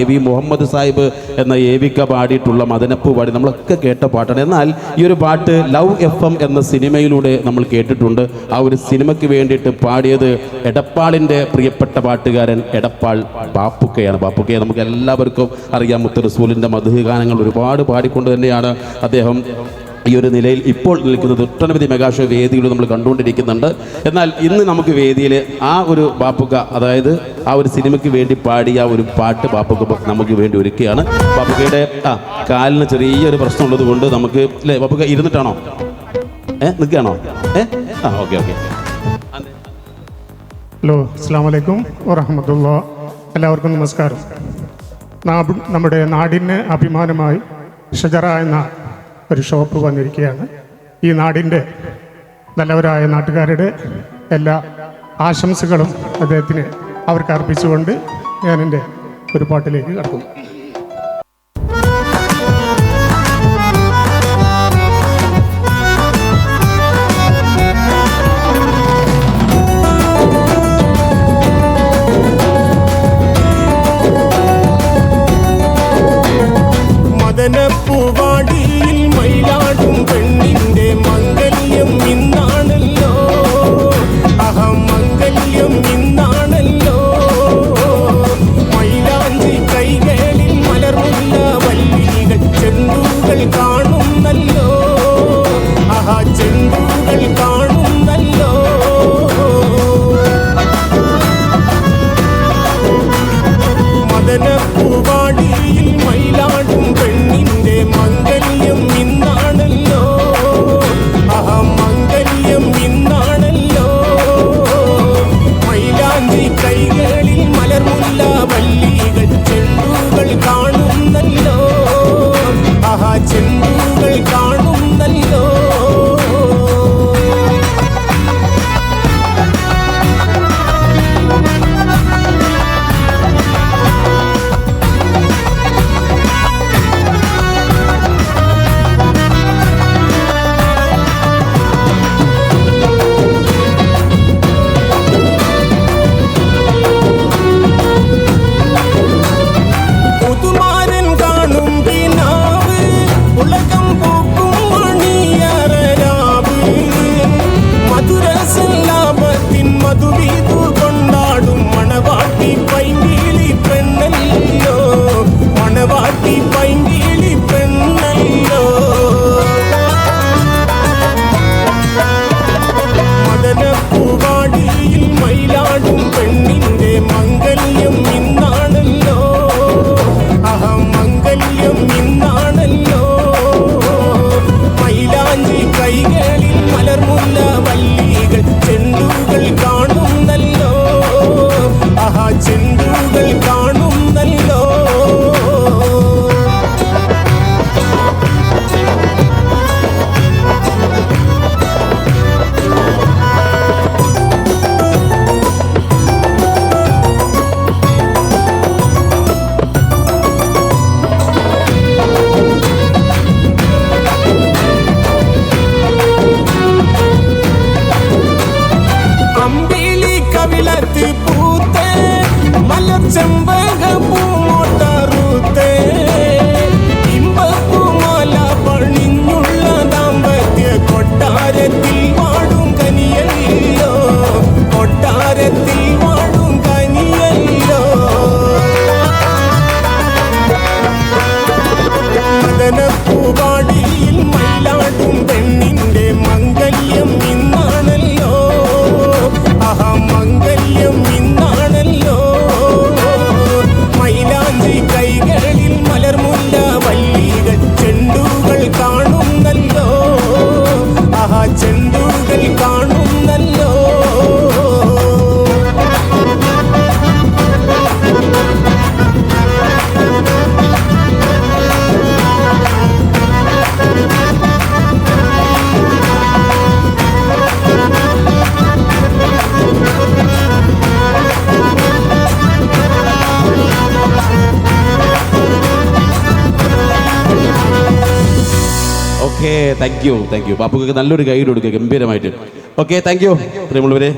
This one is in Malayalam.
എ വി മുഹമ്മദ് സാഹിബ് എന്ന എ വിക്ക പാടിയിട്ടുള്ള മദനപ്പ് പാടി നമ്മളൊക്കെ കേട്ട പാട്ടാണ്. എന്നാൽ ഈ ഒരു പാട്ട് ലവ് എഫ് എം എന്ന സിനിമയിലൂടെ നമ്മൾ കേട്ടിട്ടുണ്ട്. ആ ഒരു സിനിമയ്ക്ക് വേണ്ടിയിട്ട് പാടിയത് എടപ്പാളിന്റെ പ്രിയപ്പെട്ട പാട്ടുകാരൻ എടപ്പാൾ ബാപ്പുക്കയാണ്. ബാപ്പുക്കയെ നമുക്ക് എല്ലാവർക്കും അറിയാം. മുത്തറസൂലിന്റെ മധുഗാനങ്ങൾ മധു ഗാനങ്ങൾ ഒരുപാട് പാടിക്കൊണ്ട് തന്നെയാണ് അദ്ദേഹം ഈ ഒരു നിലയിൽ ഇപ്പോൾ നിൽക്കുന്നത് ഒട്ടനവധി മെഗാഷോ വേദികൾ നമ്മൾ കണ്ടുകൊണ്ടിരിക്കുന്നുണ്ട്. എന്നാൽ ഇന്ന് നമുക്ക് വേദിയിൽ ആ ഒരു ബാപ്പുക്ക അതായത് ആ ഒരു സിനിമയ്ക്ക് വേണ്ടി പാടിയ ഒരു പാട്ട് ബാപ്പുക്ക നമുക്ക് വേണ്ടി ഒരുക്കുകയാണ്. ബാപ്പുക്കയുടെ ആ കാലിന് ചെറിയൊരു പ്രശ്നമുള്ളത് കൊണ്ട് നമുക്ക് അല്ലേ ബാപ്പുക്ക ഇരുന്നിട്ടാണോ? ഏ നിൽക്കുകയാണോ? ഏ ആ ഓക്കെ ഓക്കെ. ഹലോ അസ്സാം വലൈക്കും വറഹമത്തുള്ള. എല്ലാവർക്കും നമസ്കാരം. നമ്മുടെ നാടിന് അഭിമാനമായി ഷജറ എന്ന ഒരു ഷോപ്പ് വന്നിരിക്കുകയാണ്. ഈ നാടിന്റെ നല്ലവരായ നാട്ടുകാരുടെ എല്ലാ ആശംസകളും അദ്ദേഹത്തിന് അവർക്ക് അർപ്പിച്ചുകൊണ്ട് ഞാൻ എന്റെ ഒരു പാട്ടിലേക്ക് കടക്കും മദനപ്പൂവാടിയിൽ മദനപ്പൂവാടിയിൽ മയിലാടും പെണ്ണിന്റെ മംഗല്യം ഇന്നാണല്ലോ. അഹം മംഗല്യം ഇന്നാണല്ലോ. മൈലാഞ്ചി കൈകളിൽ മലർമുല്ല വല്ലികൾ ചെണ്ടുകൾ കാണുന്നല്ലോ. അഹ ചെണ്ടുകൾ കാണുന്നല്ലോ. Okay thank you thank you പാപ്പുക്ക് നല്ലൊരു ഗൈഡ് കൊടുക്കുക ഗംഭീരമായിട്ട്. ഓക്കെ താങ്ക് യു പ്രിയമുള്ളവരെ.